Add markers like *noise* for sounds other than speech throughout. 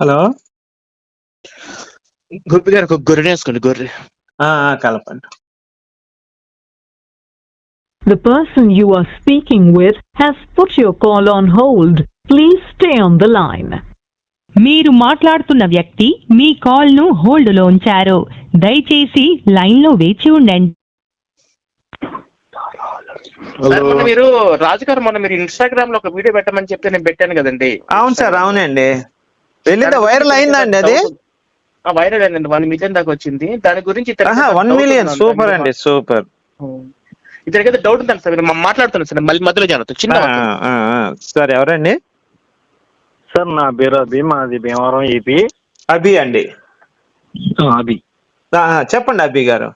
Hello? Gubbi గారు ఒక గొర్రె వేసుకోండి గొర్రె. ఆ, ఆ, కలపండి. The person you are speaking with has put your call on hold. Please stay on the line. మీరు మాట్లాడుతున్న వ్యక్తి మీ కాల్ను హోల్డ్లో ఉంచారు. దయచేసి లైన్లో వేచి ఉండండి. సార్, మొన్న మీరు రాజుగారు మొన్న మీరు ఇన్స్టాగ్రామ్లో ఒక వీడియో పెట్టమని చెప్తే నేను పెట్టాను కదండి. అవును సార్ అవునండి. వెళ్ళిందా వైరల్ అయిందా అండి అది? ఆ, వైరల్ అయిందండి. వన్ మిలియన్ దాకా వచ్చింది. దాని గురించి వన్ మిలియన్. సూపర్ అండి సూపర్. ఇతనికైతే డౌట్ ఉందండి సార్. మాట్లాడుతున్నాను సార్. మళ్ళీ మధ్యలో జాగ్రత్త. చిన్న. సార్ ఎవరండి? సార్ నా పేరు అభి. మాది భీమవరం ఏపీ. అభి అండి. అభి. చెప్పండి అభి గారు.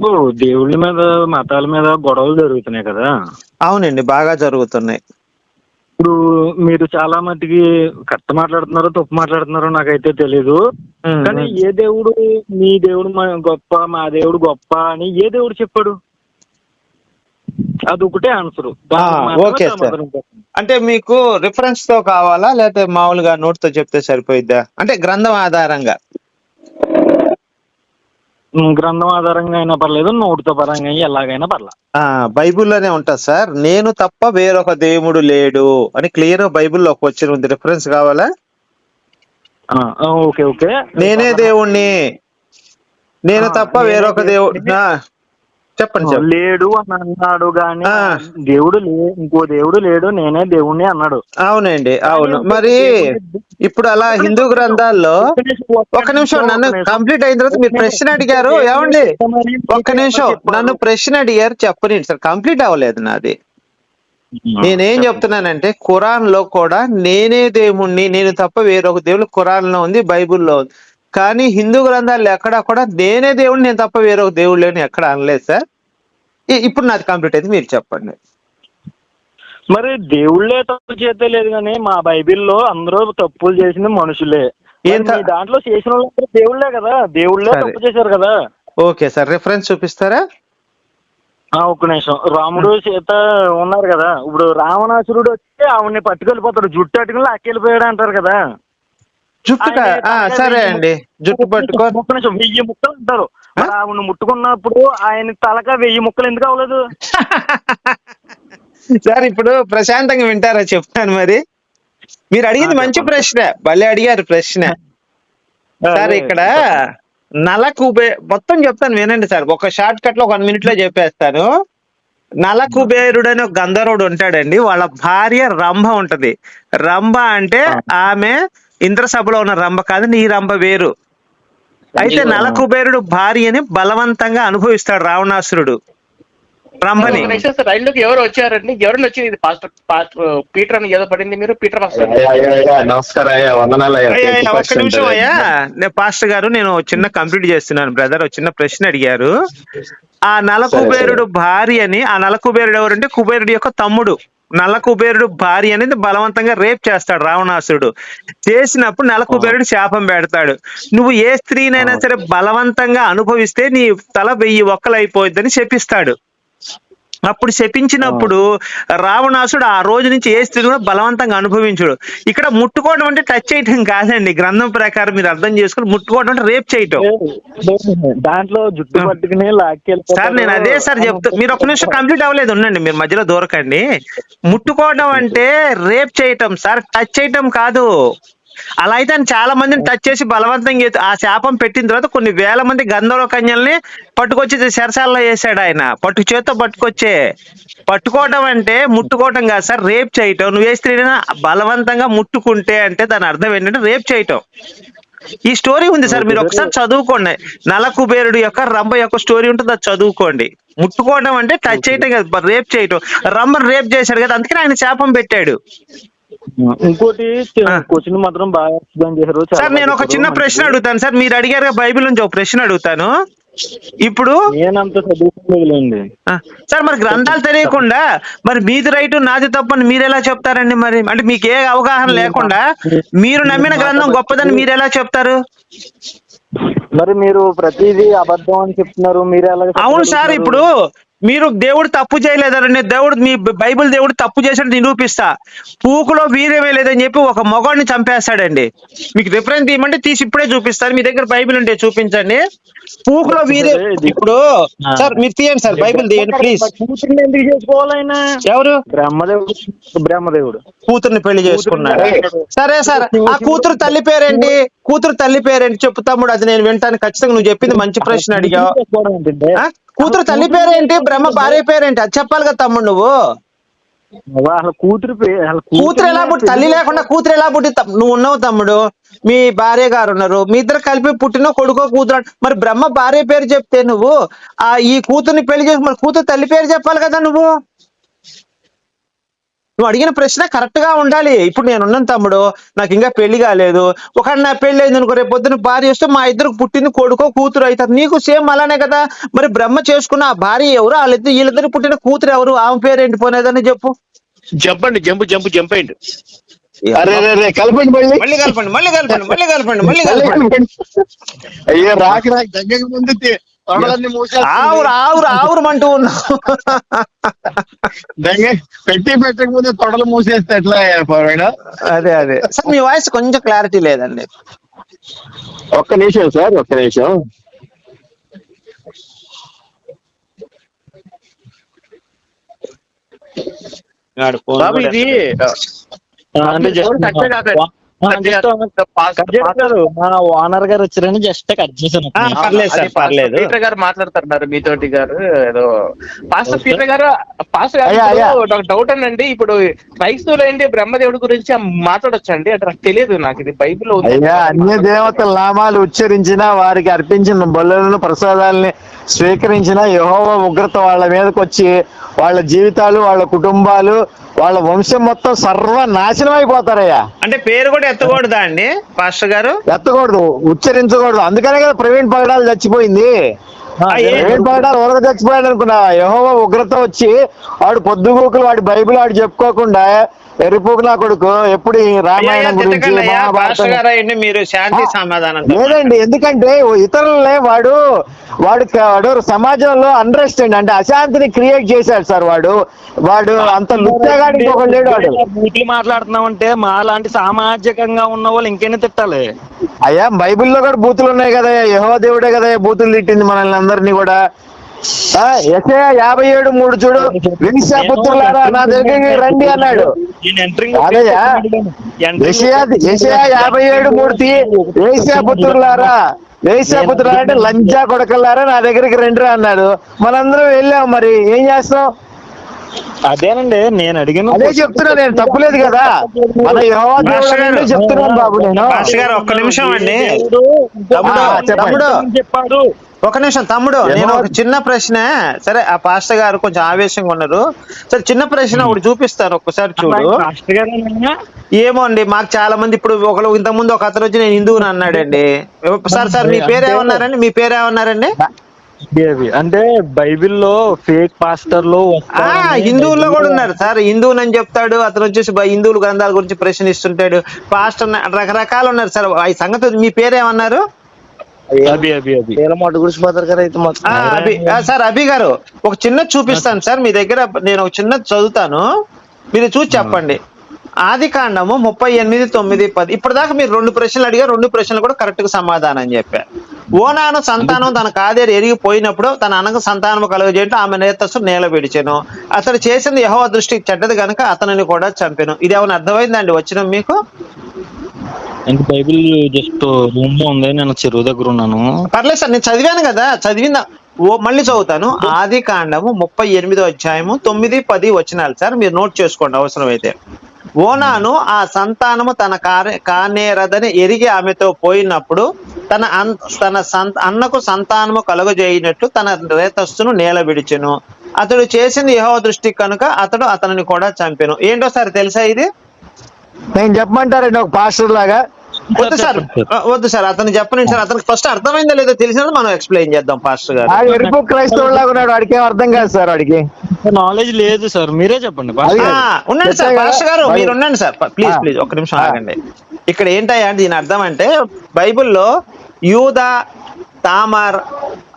ఓ దేవుళ్ళ మీద మతాల మీద గొడవలు జరుగుతున్నాయి కదా. అవునండి బాగా జరుగుతున్నాయి. ఇప్పుడు మీరు చాలా మట్టుకి కరెక్ట్ మాట్లాడుతున్నారో తప్పు మాట్లాడుతున్నారో నాకైతే తెలీదు. కానీ. ఏ దేవుడు మీ దేవుడు మా- గొప్ప మా దేవుడు గొప్ప అని ఏ దేవుడు చెప్పాడు? అదొకటే ఆన్సర్ ఆ, ఓకే సార్. అంటే మీకు రిఫరెన్స్తో కావాలా లేకపోతే మామూలుగా నోట్తో చెప్తే సరిపోయిద్దా? అంటే గ్రంథం ఆధారంగా. గ్రంథం ఆధారంగా అయినా పర్లేదు నోటితో పరంగా ఎలాగైనా పర్లా. ఆ బైబిల్లోనే ఉంటుంది సార్. నేను తప్ప వేరొక దేవుడు లేడు అని క్లియర్ బైబిల్లో ఒక వచ్చిన ఉంది. రిఫరెన్స్ కావాలా? Okay okay. నేనే దేవుణ్ణి. నేను తప్ప వేరొక దేవుడు చెప్పండి లేడు అని అన్నాడు ఆ. దేవుడు ఇంకో దేవుడు లేడు నేనే దేవుణ్ణి అన్నాడు. అవునండి అవును. మరి ఇప్పుడు అలా హిందూ గ్రంథాల్లో ఒక్క నిమిషం నన్ను కంప్లీట్ అయిన తర్వాత మీరు ప్రశ్న అడిగారు ఏమండి? ఒక్క నిమిషం నన్ను ప్రశ్న అడిగారు చెప్పని సార్. కంప్లీట్ అవ్వలేదు నాది. నేనేం చెప్తున్నానంటే ఖురాన్లో కూడా నేనే దేవుణ్ణి నేను తప్ప వేరొక దేవుడు ఖురాన్లో ఉంది బైబిల్లో ఉంది. కానీ హిందూ గ్రంథాల్లో ఎక్కడా కూడా నేనే దేవుడిని నేను తప్ప వేరొక దేవుడు లేని ఎక్కడ అనలేదు సార్. ఇప్పుడు నాది కంప్లీట్ అయింది మీరు చెప్పండి. మరి దేవుళ్ళే తప్పు చేస్తే లేదు కానీ మా బైబిల్లో అందరూ తప్పులు చేసింది మనుషులే. దాంట్లో చేసిన వాళ్ళందరూ దేవుళ్ళే కదా దేవుళ్ళే. తప్పు చేశారు కదా. ఓకే సార్ రిఫరెన్స్ చూపిస్తారా? ఆ ఒక్క నిమిషం. రాముడు సీత ఉన్నారు కదా. ఇప్పుడు రావణాసురుడు వచ్చి ఆవిడ్ని పట్టుకెళ్ళిపోతాడు. జుట్టు అట్టుకుని లాక్కెళ్ళిపోయాడు అంటారు కదా. తలకాయ సరే అండి. జుట్టు పట్టుకో. ఒక్క నిమిషం వెయ్యి ముక్కలు అంటారు. ఆవిడ ముట్టుకున్నప్పుడు ఆయన తలక వెయ్యి ముక్కలు ఎందుకు అవ్వలేదు? *laughs* సార్ ఇప్పుడు ప్రశాంతంగా వింటారా చెప్తాను మరి? మీరు అడిగింది మంచి. ప్రశ్న. భలే అడిగారు ప్రశ్న. సార్ ఇక్కడ నల కుబే మొత్తం చెప్తాను వినండి సార్. ఒక షార్ట్ కట్లో ఒక వన్ మినిట్లో చెప్పేస్తాను. నల కుబేరుడు అని ఒక గంధర్వుడు ఉంటాడండి. వాళ్ళ భార్య రంభ ఉంటది. రంభ అంటే ఆమె ఇంద్రసభలో ఉన్న రంభ కాదు నీ రంభ వేరు. అయితే నల కుబేరుడు భార్యని బలవంతంగా అనుభవిస్తాడు రావణాసురుడు. రంభని. రైల్లోకి ఎవరు వచ్చారండి? ఎవరిని వచ్చింది ఇది పాస్టర్ పాస్టర్ పీటర్ అని ఏదో పడింది మీరు? పీటర్ ఒక్క నిమిషం అయ్యా. నేను పాస్టర్ గారు నేను చిన్న కంప్లీట్ చేస్తున్నాను బ్రదర్. ఒక చిన్న ప్రశ్న అడిగారు. ఆ నల సరే, కుబేరుడు భార్యని ఆ నల కుబేరుడు ఎవరంటే కుబేరుడు యొక్క తమ్ముడు. నల కుబేరుడు భార్య అనేది బలవంతంగా రేప్ చేస్తాడు రావణాసురుడు. చేసినప్పుడు నల కుబేరుడు శాపం పెడతాడు. నువ్వు ఏ స్త్రీనైనా సరే బలవంతంగా అనుభవిస్తే నీ తల వెయ్యి ఒక్కలైపోయిద్దని శపిస్తాడు అప్పుడు శపించినప్పుడు రావణాసుడు ఆ రోజు నుంచి ఏ స్త్రీని కూడా బలవంతంగా అనుభవించుడు. ఇక్కడ ముట్టుకోవడం అంటే టచ్ చేయటం కాదండి. గ్రంథం ప్రకారం మీరు అర్థం చేసుకుని ముట్టుకోవడం అంటే రేప్ చేయటం. దాంట్లో జుట్టు పట్టుకుని సార్ నేను అదే సార్ చెప్తా. మీరు ఒక నిమిషం కంప్లీట్ అవ్వలేదు. ఉండండి మీరు మధ్యలో దూరకండి. ముట్టుకోవడం అంటే రేప్ చేయటం సార్. టచ్ చేయటం కాదు. అలా అయితే ఆయన చాలా మందిని టచ్ చేసి బలవంతంగా ఆ శాపం పెట్టిన తర్వాత కొన్ని వేల మంది గంధర్వ కన్యల్ని పట్టుకొచ్చి శరసాలలో వేసాడు ఆయన. పట్టు చేత్తో పట్టుకొచ్చే. పట్టుకోవడం అంటే ముట్టుకోవటం కాదు సార్ రేప్ చేయటం. నువ్వు ఏ బలవంతంగా ముట్టుకుంటే అంటే దాని అర్థం ఏంటంటే రేప్ చేయటం. ఈ స్టోరీ ఉంది సార్ మీరు ఒకసారి చదువుకోండి. నల కుబేరుడు యొక్క రంభ యొక్క స్టోరీ ఉంటుంది అది చదువుకోండి. ముట్టుకోవడం అంటే టచ్ చేయటం కదా రేప్ చేయటం. రంభను రేప్ చేశాడు కదా అందుకని ఆయన శాపం పెట్టాడు. ఇంకోటి. క్వశ్చన్ మాత్రం బాగా ఎక్స్ప్లెయిన్ చేశారు. సార్ నేను ఒక చిన్న. ప్రశ్న అడుగుతాను. సార్ మీరు అడిగారు బైబిల్ నుంచి ఒక ప్రశ్న అడుగుతాను. ఇప్పుడు నేనంత చదువుకోలేండి ఆ, సార్ మరి గ్రంథాలు తెలియకుండా మరి మీది రైట్ నాది తప్పని మీరు ఎలా చెప్తారండి మరి? అంటే మీకు ఏ అవగాహన లేకుండా మీరు నమ్మిన గ్రంథం గొప్పదని మీరు ఎలా చెప్తారు? మరి మీరు ప్రతిదీ అబద్ధం అని చెప్తున్నారు మీరు ఎలా అవును సార్ ఇప్పుడు మీరు దేవుడు తప్పు చేయలేదని దేవుడు మీ బైబిల్ దేవుడు తప్పు చేసినట్టు నిరూపిస్తా. పూకులో వీర్యమే లేదని చెప్పి ఒక మొగాడిని చంపేస్తాడండి. మీకు రిఫరెన్స్ ఇవ్వమంటే తీసి ఇప్పుడే చూపిస్తాను. మీ దగ్గర బైబిల్ ఉంటే చూపించండి. పూకులో వీరే ఇప్పుడు సార్ మీరు తీయండి సార్ బైబిల్ తీయండి ప్లీజ్. ఎందుకు ఎవరు? బ్రహ్మదేవుడు బ్రహ్మదేవుడు. కూతుర్ని పెళ్ళి చేసుకున్నాడు. సరే సార్ ఆ కూతురు తల్లి పేరేంటి? కూతురు తల్లి పేరేంటి? చెప్పు తమ్ముడు అది నేను వింటాను ఖచ్చితంగా నువ్వు చెప్పింది మంచి ప్రశ్న అడిగావు? కూతురు తల్లి పేరేంటి? బ్రహ్మ భార్య పేరేంటి? అది చెప్పాలి కదా తమ్ముడు నువ్వు. కూతురు కూతురు ఎలా పుట్టి తల్లి లేకుండా కూతురు ఎలా పుట్టి నువ్వు ఉన్నావు తమ్ముడు. మీ భార్య గారు ఉన్నారు. మీ ఇద్దరు కలిపి పుట్టిన కొడుకో కూతురు మరి బ్రహ్మ భార్య పేరు చెప్తే నువ్వు ఆ ఈ కూతుర్ని పెళ్ళి చేసి మరి కూతురు తల్లి పేరు చెప్పాలి కదా నువ్వు. నువ్వు అడిగిన ప్రశ్న కరెక్ట్గా ఉండాలి. ఇప్పుడు నేను ఉన్నాను తమ్ముడు నాకు ఇంకా పెళ్ళి కాలేదు. ఒక నా పెళ్ళి అయింది అనుకో రేపు పొద్దున భార్య వస్తే మా ఇద్దరు పుట్టింది కొడుకో కూతురు అవుతారు. నీకు సేమ్ అలానే కదా. మరి బ్రహ్మ చేసుకున్న ఆ భార్య ఎవరు? వాళ్ళిద్దరు వీళ్ళిద్దరు పుట్టిన కూతురు ఎవరు? ఆమె పేరు ఏంటి? పోనేదని చెప్పు. జంపండి జంపు జంపు జంప్ అయ్యండి కలపండి మళ్ళీ. కలపండి మళ్ళీ కలపండి మళ్ళీ కలపండి మళ్ళీ కలపండి. అయ్యో రాకి రాకి దగ్గర ముందు తొడలన్నీ మూసేస్తుంది. ఆవురు ఆవురు ఆవురు అంటూ ఉన్నావు పెట్టి పెట్టక ముందు తొడలు మూసేస్తే ఎట్లా అదే అదే. సార్ మీ వాయిస్ కొంచెం క్లారిటీ లేదండి. ఒక్క నిమిషం సార్ ఒక్క నిమిషం. బాబు ఇది ఆ, అంటే touch కాకండి. ఆ, just కట్ చేస్తారు. మా ఓనర్ గారు వచ్చారని జస్ట్ కట్ చేశాను. పర్లేదు సార్ పర్లేదు. పీటర్ గారు మాట్లాడుతున్నారు మీతోటి గారు ఏదో. పాస్టర్ పీటర్ గారు పాస్టర్ గారు నాకు డౌట్ అండి ఇప్పుడు క్రైస్తవులు ఏంటి బ్రహ్మదేవుడి గురించి మాట్లాడొచ్చు అండి అంటే నాకు తెలియదు నాకు ఇది బైబిల్ అన్య దేవతల నామాలు ఉచ్చరించిన వారికి అర్పించిన బలులను ప్రసాదాలని స్వీకరించిన యెహోవా ఉగ్రత వాళ్ళ మీదకి వచ్చి వాళ్ళ జీవితాలు వాళ్ళ కుటుంబాలు వాళ్ళ వంశం మొత్తం సర్వనాశనం అయిపోతారయ్యా. అంటే పేరు కూడా ఎత్తకూడదా అండి పాస్టర్ గారు? ఎత్తకూడదు ఉచ్చరించకూడదు. అందుకనే కదా ప్రవీణ్ పగడాలు చచ్చిపోయింది. ప్రవీణ్ పగడాలు ఉరక చచ్చిపోయాడు అనుకున్నా యహోవా ఉగ్రత వచ్చి వాడు పొద్దుగూకులు వాడి బైబిల్ వాడు చెప్పుకోకుండా ఎరిపోకు నా కొడుకు ఎప్పుడు రామాయణం గురించి మహాభారతం మీరు శాంతి సమాధానం లేదండి ఎందుకంటే ఇతరులనే వాడు వాడు వాడు సమాజంలో అండర్స్టాండ్ అంటే అశాంతిని క్రియేట్ చేశాడు సార్ వాడు. వాడు అంత లుచ్చగాడి లేడు వాడు. బూతులు మాట్లాడుతున్నాం అంటే మా లాంటి సామాజికంగా ఉన్న వాళ్ళు ఇంకేనే తిట్టాలి? అయ్యా బైబిల్లో కూడా బూతులు ఉన్నాయి కదా యహో దేవుడే కదా బూతులు తిట్టింది మనల్ని అందరినీ కూడా. యెషయా యాభై ఏడు మూడు చూడు. వినిశా పుత్రులారా నా దగ్గరికి రండి అన్నాడు. అదయ్యా యాభై ఏడు వేశ్యా పుత్రులారా వేశ్యా పుత్రులారా అంటే లంజా కొడకలారా నా దగ్గరికి రండిరా అన్నాడు. మనందరం వెళ్ళాం మరి. ఏం చేస్తాం? అదేనండి నేను అడిగిన అదే చెప్తున్నా నేను తప్పులేదు కదా. మన చెప్తున్నాను బాబు నేను. గారు ఒక్క నిమిషం అండి. తమ్ముడు చెప్పండి. ఒక నిమిషం తమ్ముడు నేను ఒక చిన్న ప్రశ్న. సరే ఆ పాస్టర్ గారు కొంచెం ఆవేశంగా ఉన్నారు. సరే చిన్న ప్రశ్న ఒకటి చూపిస్తాను ఒక్కసారి చూడు? ఏమో అండి మాకు చాలా మంది ఇప్పుడు ఒకరు ఇంత ముందు ఒక అతను వచ్చి నేను హిందువుని అన్నాడండి. సార్ సార్ మీ పేరు ఏమన్నారండి? మీ పేరు ఏమన్నారండి? అంటే బైబిల్లో ఫేక్ పాస్టర్లు ఆ హిందువుల్లో కూడా ఉన్నారు సార్. హిందువులు అని చెప్తాడు అతను వచ్చేసి హిందువుల గ్రంథాల గురించి ప్రశ్నిస్తుంటాడు. పాస్టర్ రకరకాలు ఉన్నారు సార్. ఈ సంగతి మీ పేరేమన్నారు? సార్ అభి గారు ఒక చిన్న చూపిస్తాను సార్. మీ దగ్గర నేను ఒక చిన్న చదువుతాను. మీరు చూసి చెప్పండి. ఆది కాండము ముప్పై ఎనిమిది తొమ్మిది పది. ఇప్పటిదాకా మీరు రెండు ప్రశ్నలు అడిగారు. రెండు ప్రశ్నలు కూడా కరెక్ట్గా సమాధానం చెప్పారు. ఓనాను సంతానం తన కాదేరు ఎరిగిపోయినప్పుడు తన అనకు సంతానము కలుగజేయటం ఆమె నేతస్సు నేల విడిచెను అతడు చేసింది యహోవ దృష్టికి చెడ్డది గనుక అతనిని కూడా చంపెను. ఇది ఏమైనా అర్థమైందండి వచ్చిన మీకు? అంటే బైబిల్ జస్ట్ రూమ్లో ఉంది నేను చెరువు దగ్గర ఉన్నాను. పర్లేదు సార్ నేను చదివాను కదా చదివిందా ఓ మళ్ళీ చదువుతాను. ఆది కాండము ముప్పై ఎనిమిదో అధ్యాయము తొమ్మిది పది వచనాలు సార్ మీరు నోట్ చేసుకోండి అవసరమైతే. ఓనాను ఆ సంతానము తన కానేరదని ఎరిగి ఆమెతో పోయినప్పుడు తన అన్ తన అన్నకు సంతానము కలుగజేయినట్లు తన రేతస్సును నేల విడిచెను. అతడు చేసిన యహో దృష్టి కనుక అతడు అతనిని కూడా చంపెను. ఏంటో సార్ తెలుసా ఇది? నేను చెప్పమంటారండి ఒక పాస్టర్ లాగా వద్దు సార్. *laughs* వద్దు సార్. అతను చెప్పనండి సార్. అతనికి ఫస్ట్ అర్థమైందో లేదో తెలిసినది మనం ఎక్స్ప్లెయిన్ చేద్దాం పాస్టర్ గారు. ఆ ఎరుపు క్రైస్తవుడు లాగా ఉన్నాడు. వాడికి ఏం అర్థం కాదు సార్ వాడికి. నాలెడ్జ్ లేదు సార్. మీరే చెప్పండి ఉండండి సార్? పాస్టర్ గారు మరి- ఉండండి సార్. ప్లీజ్. ప్లీజ్ ఒక్క నిమిషం. ఆగండి. ఇక్కడ ఏంటయ్యా అంటే దీని అర్థం అంటే బైబిల్లో యూదా తామర్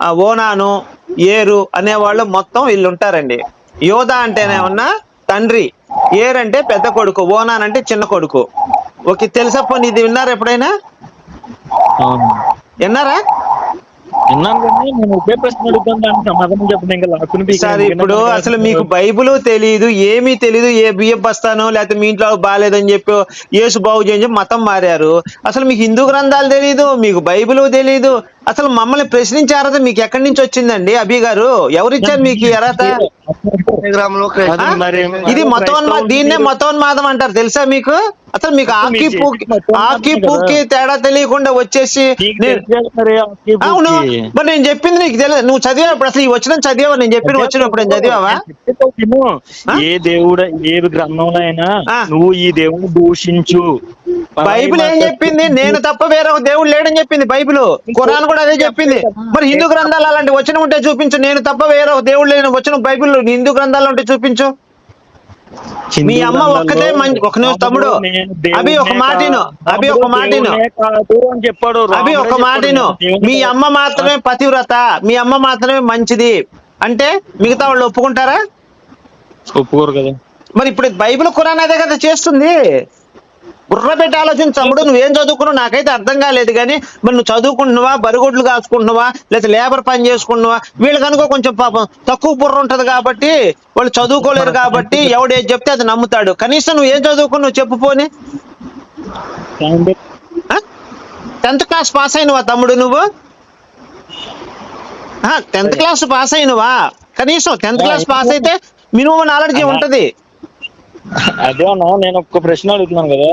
ఓనాను ఏరు అనేవాళ్ళు మొత్తం వీళ్ళు ఉంటారండి. యోధ అంటేనేమన్నా తండ్రి. ఏర్ అంటే పెద్ద కొడుకు. ఓనాన్ అంటే చిన్న కొడుకు. ఓకే తెలుసా పోనీ ఇది విన్నారా ఎప్పుడైనా. విన్నారా. సార్ ఇప్పుడు అసలు మీకు బైబిల్ తెలియదు ఏమీ తెలియదు ఏ బియ్యం బస్తాను లేకపోతే మీ ఇంట్లో బాగాలేదని చెప్పి యేసు బాగు చేయని చెప్పి మతం మారారు. అసలు మీకు హిందూ గ్రంథాలు తెలియదు మీకు బైబిల్ తెలియదు అసలు మమ్మల్ని ప్రశ్నించే అర్హత మీకు ఎక్కడి నుంచి వచ్చిందండి అభి గారు? ఎవరిచ్చారు మీకు అర్హత? ఇది మతోన్మా దీన్నే మతోన్మాదం అంటారు తెలుసా మీకు? అసలు మీకు ఆకి పూకి ఆకి. పూకి తేడా తెలియకుండా వచ్చేసి. అవును మరి నేను చెప్పింది నీకు తెలియదు నువ్వు చదివినప్పుడు అసలు ఈ వచ్చిన చదివావా? నేను చెప్పిన వచ్చినప్పుడు చదివావా? ఏ దేవుడు ఏ గ్రంథంలో అయినా. నువ్వు ఈ దేవుని దూషించు. బైబిల్ ఏం చెప్పింది? నేను తప్ప వేరే ఒక దేవుడు లేడని చెప్పింది బైబిల్. ఖురాన్ కూడా అదే చెప్పింది. మరి హిందూ గ్రంథాలు అలాంటి వచనం ఉంటే చూపించు. నేను తప్ప వేరే ఒక దేవుడు లేని వచనం బైబిల్ హిందూ గ్రంథాల్లో ఉంటే చూపించు. మీ అమ్మ ఒక్కతే మంచి- ఒక నిమిషం తమ్ముడు. అభి ఒక మాటిను. అభి ఒక మాటిను. అని చెప్పాడు. అవి ఒక మాటను. మీ. అమ్మ మాత్రమే పతివ్రత. మీ అమ్మ మాత్రమే మంచిది. అంటే మిగతా వాళ్ళు ఒప్పుకుంటారా? ఒప్పుకోరు కదా. మరి ఇప్పుడు బైబిల్ ఖురాన్ అదే కదా చేస్తుంది. బుర్ర పెట్టి ఆలోచించు తమ్ముడు నువ్వేం చదువుకున్నావు నాకైతే అర్థం కాలేదు కానీ మరి నువ్వు చదువుకుంటున్నావా బరుగుడ్లు కాసుకుంటున్నావా లేదా లేబర్ పని చేసుకుంటున్నావా? వీళ్ళు కనుక కొంచెం పాపం తక్కువ బుర్ర ఉంటది కాబట్టి వాళ్ళు చదువుకోలేరు కాబట్టి ఎవడేది చెప్తే అది నమ్ముతాడు. కనీసం నువ్వు ఏం చదువుకున్నావు చెప్పు పోని. టెన్త్ క్లాస్ పాస్ అయినవా తమ్ముడు నువ్వు? టెన్త్ క్లాస్ పాస్ అయినవా? కనీసం టెన్త్ క్లాస్ పాస్ అయితే మినిమం నాలెడ్జ్ ఉంటది. అదే అన్నా నేను ఒక్క ప్రశ్న అడుగుతున్నాను కదా.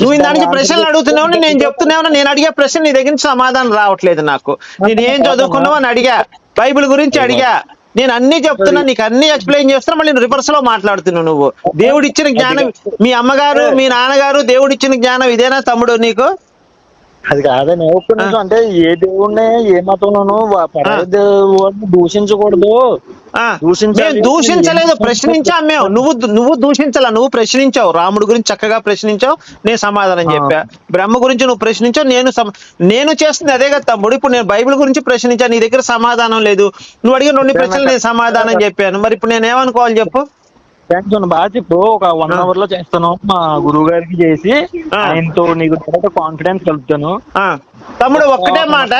నువ్వు దానికి ప్రశ్నలు అడుగుతున్నావు నేను చెప్తున్నావు నేను అడిగే ప్రశ్న నీ దగ్గర నుంచి సమాధానం రావట్లేదు నాకు. నేను ఏం చదువుకున్నావు అని అడిగా. బైబిల్ గురించి అడిగా. నేను అన్ని చెప్తున్నా నీకు అన్ని ఎక్స్ప్లెయిన్ చేస్తున్నా మళ్ళీ రివర్స్లో మాట్లాడుతున్నావు నువ్వు. దేవుడు ఇచ్చిన జ్ఞానం మీ అమ్మగారు మీ నాన్నగారు దేవుడు ఇచ్చిన జ్ఞానం ఇదేనా తమ్ముడు నీకు? అది కాదని నిమిషం అంటే ఏ దేవుణ్ణి ఏ మతంలోనూ దేవుడిని దూషించకూడదు. మేము దూషించలేదు ప్రశ్నించాం మేము. నువ్వు నువ్వు దూషించాల నువ్వు ప్రశ్నించావు. రాముడు గురించి చక్కగా ప్రశ్నించావు నేను సమాధానం చెప్పా. బ్రహ్మ గురించి నువ్వు ప్రశ్నించావు నేను నేను చేస్తుంది అదే కదా తమ్ముడు. ఇప్పుడు నేను బైబిల్ గురించి ప్రశ్నించాను నీ దగ్గర సమాధానం లేదు. నువ్వు అడిగిన రెండు ప్రశ్నలు నేను సమాధానం చెప్పాను. మరి ఇప్పుడు నేను ఏమనుకోవాలి చెప్పు? థ్యాంక్స్ అన్న బాగా చెప్పు. ఒక వన్ అవర్లో చేస్తాను. మా గురువు గారికి చేసి. ఆయనతో నీకు కాన్ఫిడెన్స్ కలుపుతాను. తమ్ముడు ఒక్కటే మాట.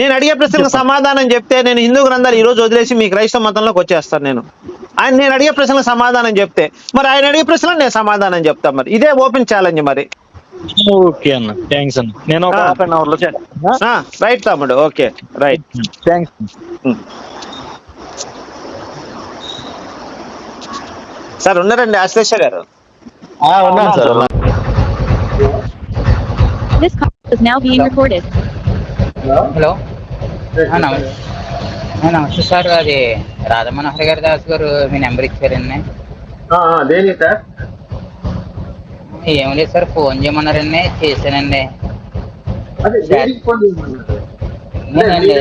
నేను అడిగే ప్రశ్నలకు సమాధానం చెప్తే నేను హిందూ గ్రంథాలు ఈ రోజు వదిలేసి మీ క్రైస్తవ మతంలోకి వచ్చేస్తాను నేను. ఆయన నేను అడిగే ప్రశ్నలకు సమాధానం చెప్తే మరి ఆయన అడిగే ప్రశ్నలకు నేను సమాధానం చెప్తాను మరి. ఇదే ఓపెన్ ఛాలెంజ్ మరి. ఓకే అన్న థ్యాంక్స్ అన్న. నేను ఒక. హాఫ్ అన్ అవర్లో చేస్తాను. రైట్ తమ్ముడు ఓకే. రైట్. థ్యాంక్స్ సార్ ఉన్నారండి ఆశ్లేష గారు. ఉన్నాను సార్. హలో నమస్తే. సార్ అది రాధమనోహర్ గారి దాస్ గారు మీ నెంబర్ ఇచ్చారండి. దేని సార్? ఏం లేదు సార్ ఫోన్ చేయమన్నారండి చేశానండి. ఫోన్ మీరు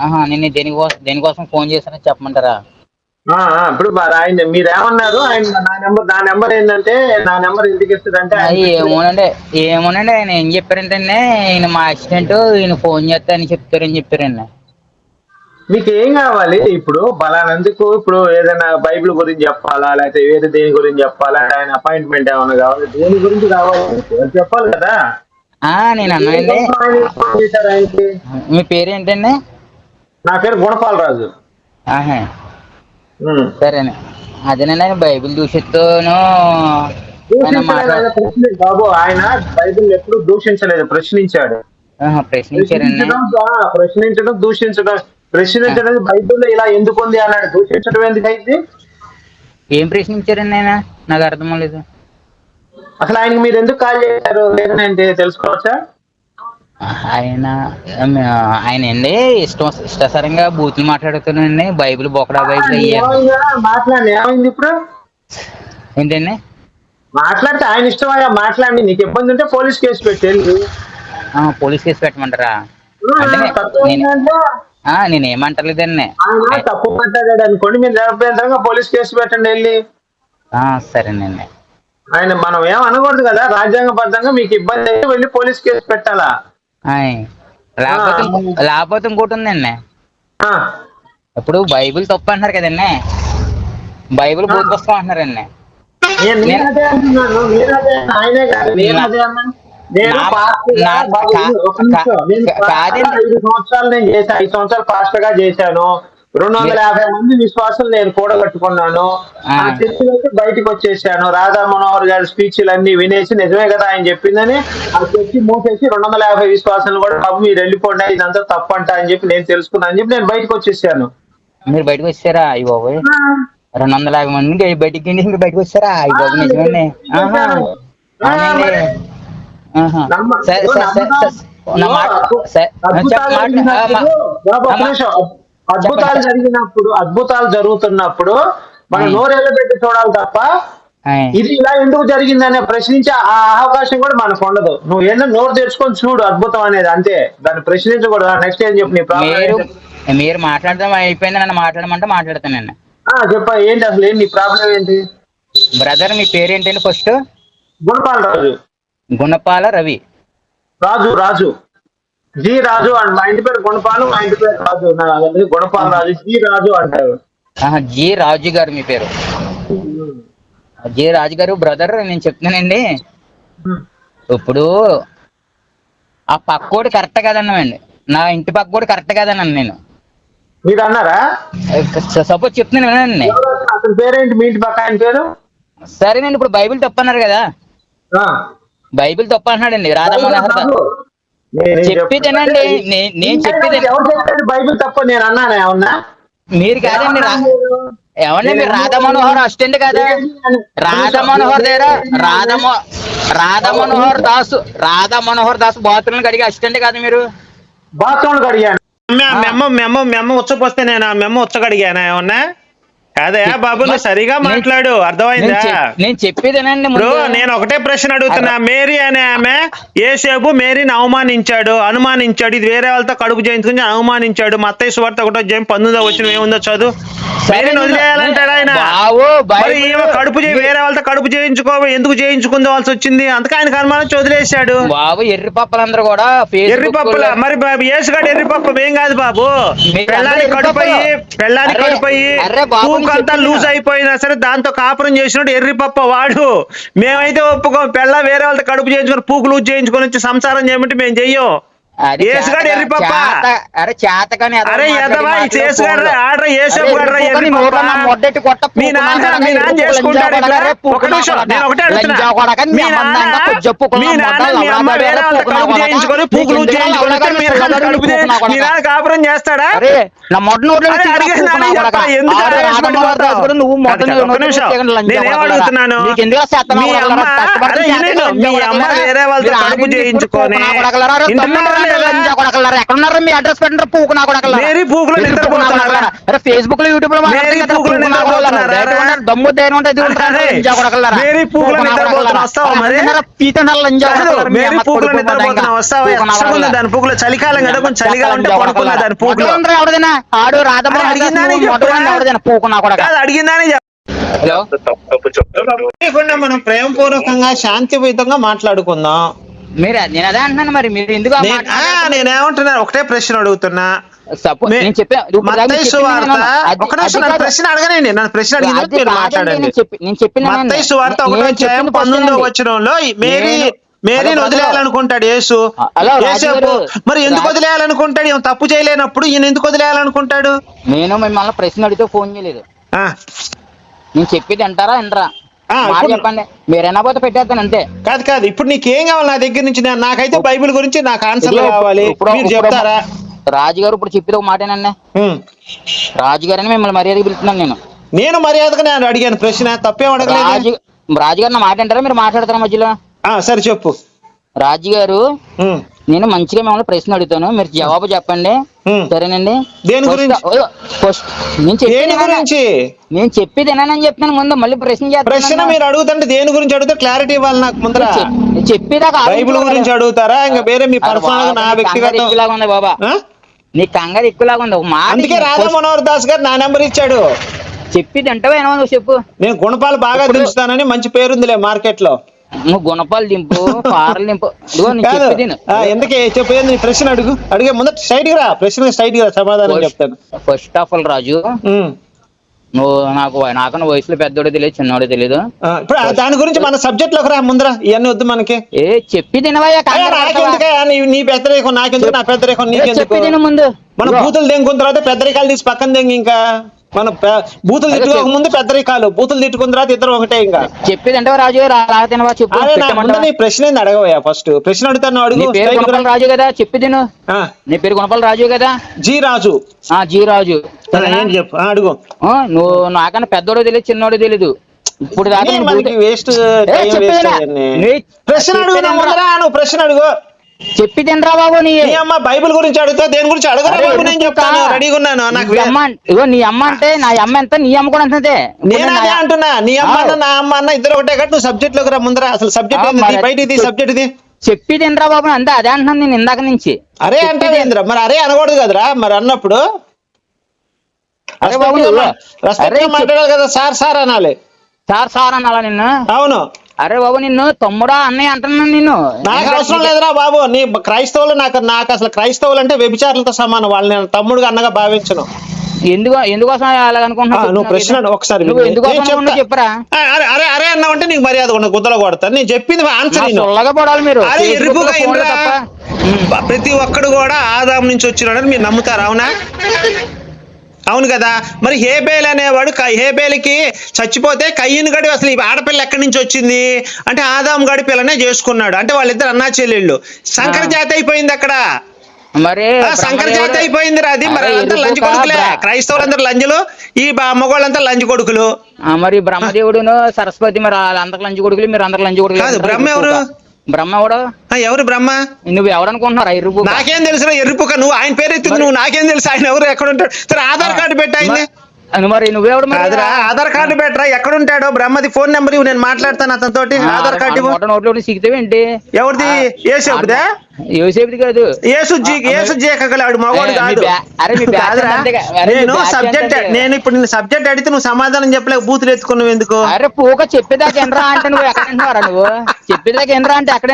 ఆహా నేను దేనికోసం దేనికోసం ఫోన్ చేశానని చెప్పమంటారా? ఇప్పుడు ఆయన మీరు ఏమన్నారు ఆయన నా నెంబర్ నా నెంబర్ ఏంటంటే నా నెంబర్ ఎందుకు ఇస్తుందంటే ఏమోనండి ఏమోనండి ఆయన ఏం చెప్పారంటే ఈయన మా అసిస్టెంట్ ఈయన ఫోన్ చేస్తా అని చెప్తారని చెప్పారండి. మీకు ఏం కావాలి? ఇప్పుడు బలానందుకు ఇప్పుడు ఏదైనా బైబిల్ గురించి చెప్పాలా లేకపోతే వేరే దేని గురించి చెప్పాలా ఆయన అపాయింట్మెంట్ ఏమైనా కావాలి? దేని గురించి కావాలి? చెప్పాలి కదా. ఆ నేను అన్నానండి. ఆయనకి. మీ పేరు ఏంటండి నా పేరు గుణపాలరాజు. ఆహా. ఉమ్. సరేనే. అదేనండి బైబిల్ దూషిస్తూను బాబు ఆయన బైబిల్ ఎప్పుడు దూషించలేదు ప్రశ్నించాడు. ప్రశ్నించడం దూషించడం ప్రశ్నించడం బైబిల్లో ఇలా ఎందుకు ఉంది అన్నాడు? దూషించడం ఎందుకు అయింది ఏం ప్రశ్నించారండి ఆయన? నాకు అర్థం లేదు అసలు ఆయనకి మీరు ఎందుకు కాల్ చేశారు? లేదంటే తెలుసుకోవచ్చా? ఆయన ఆయన అండి ఇష్టం ఇష్టాసరంగా బూతులు మాట్లాడుతున్నానండి బైబిల్ బొకడా బైబిల్? మాట్లాడి ఏమైంది ఇప్పుడు? ఏంటండి? మాట్లాడితే ఆయన ఇష్టమయ్యా మాట్లాడి నీకు ఇబ్బంది ఉంటే పోలీస్ కేసు పెట్టేది ఆ, పోలీస్ కేసు పెట్టమంటారా? నేను ఏమంటలేదండి. తప్పు మాట్లాడాడు అనుకోండి మీరు నిరభ్యంతరంగా పోలీస్ కేసు పెట్టండి వెళ్ళి. ఆ, సరేనండి. ఆయన మనం ఏం అనకూడదు కదా రాజ్యాంగబద్ధంగా మీకు ఇబ్బంది అయితే వెళ్ళి పోలీస్ కేసు పెట్టాలా? లేకపోతే లేకపోతే ఇంకోటి ఉందండి ఇప్పుడు బైబిల్ తప్పు అంటున్నారు. కదండి బైబిల్ పుస్తకం అంటున్నారండి కాదండి. ఐదు సంవత్సరాలు నేను చేశాను ఐదు సంవత్సరాలు పాస్టర్గా చేశాను. రెండు వందల యాభై మంది విశ్వాసులు నేను కూడగట్టుకున్నాను. ఆ. చర్చిలోకి బయటకు వచ్చేసాను. రాధా మనోహర్ గారి స్పీచ్లు అన్ని వినేసి నిజమే కదా ఆయన చెప్పిందని ఆ చర్చి మూసేసి రెండు వందల యాభై విశ్వాసాలు కూడా బాబు మీరు వెళ్ళిపోండి ఇదంతా తప్పంట అని చెప్పి నేను తెలుసుకున్నాను అని చెప్పి నేను బయటకు వచ్చేసాను. మీరు బయటకు వచ్చారా అయ్యి బాబు రెండు వందల యాభై మందికి బయటికి మీరు బయటకు వచ్చారా అయ్యి బాబు. నమ్మ- సరే సరే సరే సరే. నా మాట సరే. అద్భుతాలు చెప్ప- జరిగినప్పుడు. అద్భుతాలు జరుగుతున్నప్పుడు మనం. నోరేళ్ళు పెట్టి చూడాలి తప్ప. ఇది ఇలా ఎందుకు జరిగిందనే ప్రశ్నించే ఆ అవకాశం కూడా మనకు ఉండదు. నువ్వు ఏందో నోరు తెచ్చుకొని చూడు అద్భుతం అనేది అంతే. దాన్ని ప్రశ్నించకూడదు. నెక్స్ట్ ఏం చెప్పు నీ ప్రాబ్లం మీరు? మీరు మాట్లాడడం అయిపోయింది నన్ను మాట్లాడమంటే మాట్లాడతానండి ఆ, చెప్ప ఏంటి అసలు? ఏంటి నీ ప్రాబ్లం ఏంటి? బ్రదర్ మీ పేరు ఏంటండి first? Gunapal Raju. Gunapala Ravi. Raju Raju. G Raju and మా ఇంటి పేరు గుణపాలు మా ఇంటి పేరు రాజు. నా దగ్గర గుణపాల్ రాజు జి రాజు అంటారు. జి రాజు గారు మీ పేరు. జి రాజు గారు బ్రదర్ నేను చెప్తున్నానండి. ఇప్పుడు ఆ పక్కోడు కరెక్ట్ కదన్నామండి. నా ఇంటి పక్కోడు కరెక్ట్ కదన్నాను నేను. మీరు అన్నారా సపోజ్ చెప్తున్నాను వినండి. అతని పేరేంటి? మీ ఇంటి పక్క ఆయన పేరు? సరేనండి ఇప్పుడు బైబిల్ తప్పు అన్నారు కదా. బైబిల్ తప్పు అంటున్నాడండి. నేను చెప్పేదేనండి నేను చెప్పేది బైబిల్ తప్ప నేను అన్నాను ఏమన్నా? మీరు కాదండి ఏమండి మీరు రాధా మనోహర్ అసిస్టెంట్ కదా? రాధా మనోహర్ దగ్గర రాధమో రాధా మనోహర్ దాస్ రాధా మనోహర్ దాస్ బాత్రూమ్ కడిగి అసిస్టెంట్ కదా మీరు? బాత్రూమ్ అడిగాను మెమ్మ మెమ్మ మెమ్మ ఉచ్చపోస్తే నేను ఆ మెమ్మ ఉచ్చగడిగానా ఏమన్నా? అదే బాబు నువ్వు సరిగా మాట్లాడు అర్థమైందా? నేను చెప్పేదేనండి ఇప్పుడు ముందు. నేను ఒకటే ప్రశ్న అడుగుతున్నా. మేరీ అనే ఆమె ఏసేపు మేరీని అవమానించాడు అనుమానించాడు ఇది వేరే వాళ్ళతో కడుపు చేయించుకుని అవమానించాడు. మత్తయ్య సువార్త ఒకటో జయం పంతొమ్మిదో వచ్చిన ఏముందో చదువు. మేరీని వదిలేయాలంటాడు ఆయన? ఈమె కడుపు చేయి వేరే వాళ్ళతో కడుపు చేయించుకో ఎందుకు చేయించుకోవాల్సి వచ్చింది. అందుకే ఆయనకు అనుమానం వదిలేశాడు. బాబు ఎర్రి పప్పలందరూ కూడా ఎర్రి పప్పుల మరి బాబు ఏసుగాడు ఎర్రి పప్పు ఏం కాదు బాబు. మీరు పెళ్ళానికి అందరూ కడుపయి చెప్తున్నా. లూజ్ అయిపోయినా సరే దాంతో కాపురం చేసినట్టు ఎర్రి పప్ప వాడు. మేమైతే ఒప్పుకోం. పెళ్ళ వేరే వాళ్ళతో కడుపు చేయించుకొని పూకు లూజ్ చేయించుకొని వచ్చి సంసారం చేయమంటే మేము చెయ్యం. అరే చేతకాని అరే ఎదవా ఈ చేసుగాడు. ఆర్డర్ పప్ప. మొడ్డెట్టి కొట్ట మీ నాన్న మీ నాన్న చేసుకుంటాడు ఒక నిమిషం నాకొడక, నేను ఒకటే అడుగుతున్నా లంజా కొడక, మీ నాన్న మీ నాన్న అమ్మ వేరే కడుపు చేయించుకొని పూకులు చేయించుకొని లవడా మీ బేడ, నాన్న లవడా కడుపు పూకు చే- నాకొడక? మీ నాన్న కాపురం చేస్తాడా నా మొడ్డ నోట్లో ఎందుకు నువ్వు నోట్లో నిమిషం. నేనేం. అడుగుతున్నాను? మీ? అమ్మ మీ అమ్మ? వేరే వాళ్ళతో మీరు కడుపు చేయించుకొని ఎక్కడున్నారు మీ అడ్రస్ పెట్టండి పూకు ఫేస్బుక్లో యూట్యూబ్లో? దమ్ము ధైర్యం ఉంటే లంజా కొడకలరా? పీతండాలు లంజా? దాని పూకులో చలికాలం కదా కొంచెం చలిగా ఉంటే పడుకున్నా? దాని పూకులో. ఎవడదైనా? ఆడు రాధమ్మ. ఎవడదైనా అడిగిందని. హలో? మనం ప్రేమపూర్వకంగా శాంతియుతంగా మాట్లాడుకుందాం. మీరు నేను అదే అంటున్నాను మరి మీరు ఎందుకు ఆ నేను మాట ఆ, నేనేమంటున్నా ఒకటే ప్రశ్న అడుగుతున్నా. నేను చెప్పా ఇప్పుడు దాకా మత్తయి చెప్పింది సువార్త నేను అది- ఒక నిమిషం అది నన్ను కాదు. ప్రశ్న అడగనండి నన్ను ప్రశ్న అడిగింది అది మీరు కాదండి, మాట్లాడండి నేను చెప్పి- నేను చెప్పింది మత్తయి వినండి. సువార్త నేను ఒకటో చెప్పింది అధ్యాయం first పంతొమ్మిదో వినండి. వచనంలో మేరీ మేరీని వదిలేయాలనుకుంటాడు యేసు. యేసేపు. మరి ఎందుకు వదిలేయాలనుకుంటాడు ఈయన తప్పు చేయలేనప్పుడు ఈయన ఎందుకు వదిలేయాలనుకుంటాడు నేను మిమ్మల్ని ప్రశ్న అడిగితే ఫోన్ చేయలేదు. నేను చెప్పేది అంటారా ఆ, మాట చెప్పండి. మీరైనా పోతే పెట్టేస్తాను అంతే. కాదు కాదు. ఇప్పుడు నీకేం కావాలి నా దగ్గర నుంచి? నాకైతే బైబిల్ గురించి నాకు ఆన్సర్ కావాలి. మీరు చెప్తారా? రాజుగారు ఇప్పుడు చెప్పేది ఒక మాటేనండి. ఉమ్. రాజుగారని మిమ్మల్ని మర్యాద పిలుస్తున్నాను నేను. నేను మర్యాదగా నేను అడిగాను ప్రశ్న తప్పేం అడగలేదు. రాజు రాజుగారు నా మాట అంటారా మీరు మాట్లాడతారా మధ్యలో? సరే చెప్పు. రాజుగారు నేను మంచిగా మిమ్మల్ని ప్రశ్న అడుగుతాను. మీరు జవాబు చెప్పండి. ఉమ్. సరేనండి? దేని గురించి? నేను దేని చెప్పేది గురించి? నేను చెప్పేది ఏనని చెప్తాను ముందు మళ్ళీ ప్రశ్న ప్రశ్న మీరు అడుగుతుంటే దేని గురించి అడిగితే క్లారిటీ ఇవ్వాలి నాకు ముందర. చెప్పేదాకా బైబిల్ గురించి అడుగుతారా? ఇంకా వేరే మీ పర్సనల్ నా వ్యక్తిగత. ఉంది బాబా? నీ కంగారు ఎక్కువలాగా ఉంది. మాట అందుకే. రాధా మనోహర్ దాస్ గారు నా నెంబర్ ఇచ్చాడు. చెప్పేది అంటావా ఏమో నువ్వు చెప్పు. నేను గుణపాలు బాగా తెలుస్తానని మంచి పేరుందిలే మార్కెట్లో నువ్వు గుణపాలు దింపు పారలు దింపు. ఎందుకే? చెప్పు ఏంది నీ ప్రశ్న అడుగు. అడిగే ముందర స్ట్రైట్ రా. ప్రశ్న స్ట్రైట్గా సమాధానం చెప్తాను. First of all Raju. నువ్వు నాకు నాకన్నా వయసులో పెద్దోడే తెలియదు చిన్నోడే తెలియదు. ఇప్పుడు దాని గురించి మన సబ్జెక్ట్లోకి రా ముందర. ఇవన్నీ వద్దు మనకి. ఏ చెప్పి నీ పెద్దరేఖం నాకెందుకు? నా పెద్దరేఖం ఏ, నీకెందుకు? చెప్పి తిను ముందు. మన బూతులు దెంగుకున్న తర్వాత పెద్దరికాలు తీసి పక్కన దెంగి ఇంకా. మన బూతులు తిట్టుకోక. ముందు పెద్దరికాలు బూతులు తిట్టుకున్న తర్వాత ఇద్దరు ఒకటే ఇంకా. చెప్పి తింటావా రాజు రా రా తినవా చెప్పు అరే నా ముందు పెట్టమంటావా? నీ ప్రశ్న ఏంది అడగవయ్యా ఫస్ట్ ప్రశ్న అడుగుతాను అడుగు. రాజు కదా చెప్పి తిను నీ పేరు గుణపాల రాజు కదా? జీ రాజు. ఆ జీ రాజు. చెప్పు? అడుగు. నువ్వు నాకన్నా పెద్దోడు తెలియదు చిన్నోడు తెలియదు ఇప్పుడు వేస్ట్ ప్రశ్న అడుగు ప్రశ్న అడుగు. చెప్పి తినరా బాబు నీ? నీ అమ్మ బైబిల్ గురించి అడుగుతా దేని గురించి అడగరా అరే, బాబు, నేను ఎందుకు చెప్తాను. కా? రెడీగా ఉన్నాను నాకు నీ అమ్మ ఇగో నీ అమ్మ అంటే నా అమ్మ ఎంత నీ అమ్మ కూడా అంతే నేను అదే అంటున్నా. నీ అమ్మ అన్న నా అమ్మ అన్న ఇద్దరు ఒకటే కాబట్టి నువ్వు సబ్జెక్ట్లోకి రా ముందర. అసలు సబ్జెక్ట్ ఆ, ఏంది? మరి బయట ఇది సబ్జెక్ట్ ఇది చెప్పి తినరా బాబు? అంతే అదే అంటున్నాను నేను ఇందాక నుంచి. అరే అంటే ఏందిరా? మరి అరే అనకూడదు కదరా? మరి అన్నప్పుడు? అరే బాబు, నువ్వు- రెస్పెక్ట్ అరే చెప్పు. మాట్లాడాలి కదా సార్ సార్ అనాలి. సార్ సార్ అనాలా నిన్ను? అవును. అరే బాబు నిన్ను తమ్ముడా అన్నయ్య అంటున్నాను నిన్ను. నాకు అవసరం లేదురా బాబు. నీ క్రైస్తవులు నాకు నాకు అసలు క్రైస్తవులు అంటే వ్యభిచారులతో సమానం. వాళ్ళని నేను తమ్ముడుగా అన్నగా భావించను. ఎందుకు ఎందుకోసం అలా అనుకుంటున్నావు? నువ్వు ప్రశ్న ఒకసారి చెప్పరా? అరే అరే అరే అన్నావంటే నీకు మర్యాద ఉండదు. గుద్దలో కొడతాను. నేను చెప్పింది ఆన్సర్ పడాలి మీరు. అరే ఎరుపుగా ప్రతి ఒక్కడు కూడా ఆదాం నుంచి వచ్చినాడని మీరు నమ్ముతారు అవునా? అవును కదా? మరి హేబేల్ అనేవాడు క- హేబేల్కి చచ్చిపోతే కయ్యను గడి అసలు ఈ ఆడపిల్ల ఎక్కడి నుంచి వచ్చింది? అంటే ఆదాం గడి పిల్లనే చేసుకున్నాడు. అంటే వాళ్ళిద్దరు అన్నా చెల్లెళ్ళు. శంకర జాతి అయిపోయింది అక్కడ. మరి ఆ, శంకర జాతి అయిపోయింది అది మరి వాళ్ళంతా లంచ్ కొడుకులే. క్రైస్తవులందరూ లంజులు ఈ మగవాళ్ళంతా లంచ్ కొడుకులు. మరి బ్రహ్మదేవుడును సరస్వతి మరి అందరికి లంచి కొడుకులు మీరు అందరికి లంచి కొడుకులు కాదు? బ్రహ్మ ఎవరు? బ్రహ్మ ఎవడు? ఆ, ఎవరు బ్రహ్మ? నువ్వు ఎవడనుకుంటున్నారా ఇరుపు నాకేం తెలుసు ఎరుపుక నువ్వు ఆయన పేరు ఎత్తుకు నువ్వు నాకేం తెలుసు? ఆయన ఎవరు ఎక్కడ ఉంటాడు? సరే ఆధార్ కార్డు పెట్టాయింది మరి నువ్వెవడు కాదురా ఆధార్ కార్డు పెట్టరా ఎక్కడ ఉంటాడో బ్రహ్మది ఫోన్ నెంబర్ ఇవ్వు నేను మాట్లాడతాను అతనితోటి. ఆధార్ కార్డు నోట్లో సిగితే ఏంటి? ఎవరిది? ఏసేపుదా యోసేపుది కాదు. ఏసు ఏసు జీకగలాడు మగవాడు కాదు. కాదురా నేను సబ్జెక్ట్. నేను ఇప్పుడు నేను సబ్జెక్ట్ అడిగితే నువ్వు సమాధానం చెప్పలేక బూతులు ఎత్తుకున్నావు ఎందుకు? అరే పూక చెప్పేదాకా ఎనరా అంటే నువ్వు ఎక్కడ వింటున్నారా నువ్వు? చెప్పేదాకా ఎనరా అంటే ఎక్కడ.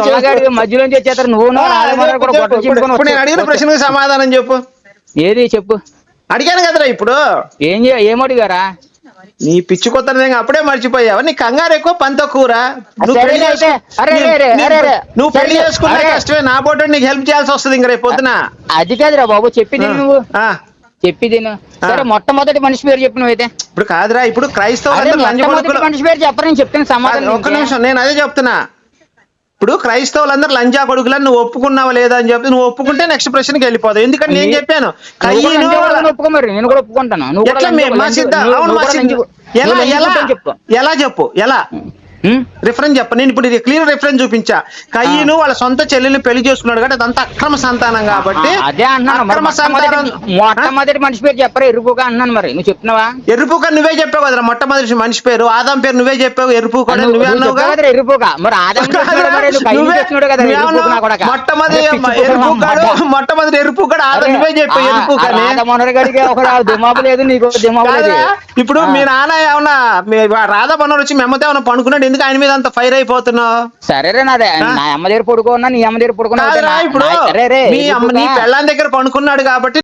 సొల్లగాడి మధ్యలోంచి వచ్చేస్తారు. నువ్వు అడిగిన ప్రశ్నకు సమాధానం చెప్పు. ఏది చెప్పు? అడిగాను కదరా ఇప్పుడు. ఏం చే- ఏం అడిగారా? నీ పిచ్చి కొత్త అప్పుడే మర్చిపోయావా? నీ కంగారు ఎక్కువ పని తక్కువరా నువ్వు సరే, పెళ్ళి అయితే. చేసుకు- అరే, నీ- అరే, నీ- అరే, అరే. నువ్వు పెళ్ళి సరే, చేసుకున్నా అరే. కష్టమే. నా పోటీ నీకు హెల్ప్ చేయాల్సి వస్తుంది ఇంక రేపు పొద్దున. అది కాదురా బాబు చెప్పి తిను నువ్వు. ఆ, చెప్పి తిను సరే మొట్టమొదటి మనిషి పేరు చెప్పు నువ్వైతే. ఇప్పుడు కాదురా ఇప్పుడు క్రైస్తవ అదే మొట్టమొదటి లంజ మనిషి పేరు చెప్పరు నేను చెప్తాను సమాధానం ఒక్క నీకు. నిమిషం నేను అదే చెప్తున్నా. ఇప్పుడు క్రైస్తవులందరూ లంజా కొడుకులని నువ్వు ఒప్పుకున్నావా లేదా అని చెప్పి నువ్వు ఒప్పుకుంటే నెక్స్ట్ ప్రశ్నకి వెళ్ళిపోతావు ఎందుకంటే నేను చెప్పాను. ఎలా చెప్పు ఎలా? రిఫరెన్స్ చెప్ప. నేను ఇప్పుడు క్లియర్ రిఫరెన్స్ చూపించా. కయ్యను వాళ్ళ సొంత చెల్లెల్ని పెళ్ళి చేసుకున్నాడు కాబట్టి అదంతా అక్రమ సంతానం కాబట్టి అదే అక్రమ సంతానం మొట్టమొదటి మనిషి పేరు చెప్పరు? ఎరుపుగా అంటున్నాను మరి. నువ్వు చెప్తున్నావా? ఎరుపుక నువ్వే చెప్పావు కదరా. మొట్టమొదటి మనిషి పేరు. ఆదాం పేరు నువ్వే చెప్పావు. ఎరుపు నువ్వు- కదరా ఎరుపుగా మరి ఆదాం కదా? ఎరుపుగా. మొట్టమొదటి ఎరుపు. మొట్టమొదటి ఎరుపు కూడా ఆదాం నువ్వే చెప్పావు దిమాపు లేదు నీకు దిమాపు లేదు. ఇప్పుడు మీ నాన్న ఏమన్నా మీ రాధా మనోడు వచ్చి మెమ్మతో ఏమన్నా పనుకున్నాడు? ఎందుకు ఆయన మీద అంత ఫైర్ అయిపోతున్నావు? సరేరే నాదే. నా అమ్మ దగ్గర పడుకున్నా నీ అమ్మ దగ్గర పడుకున్నా ఇప్పుడు మీ అమ్మ నీ పెళ్ళాం దగ్గర పనుకున్నాడు కాబట్టి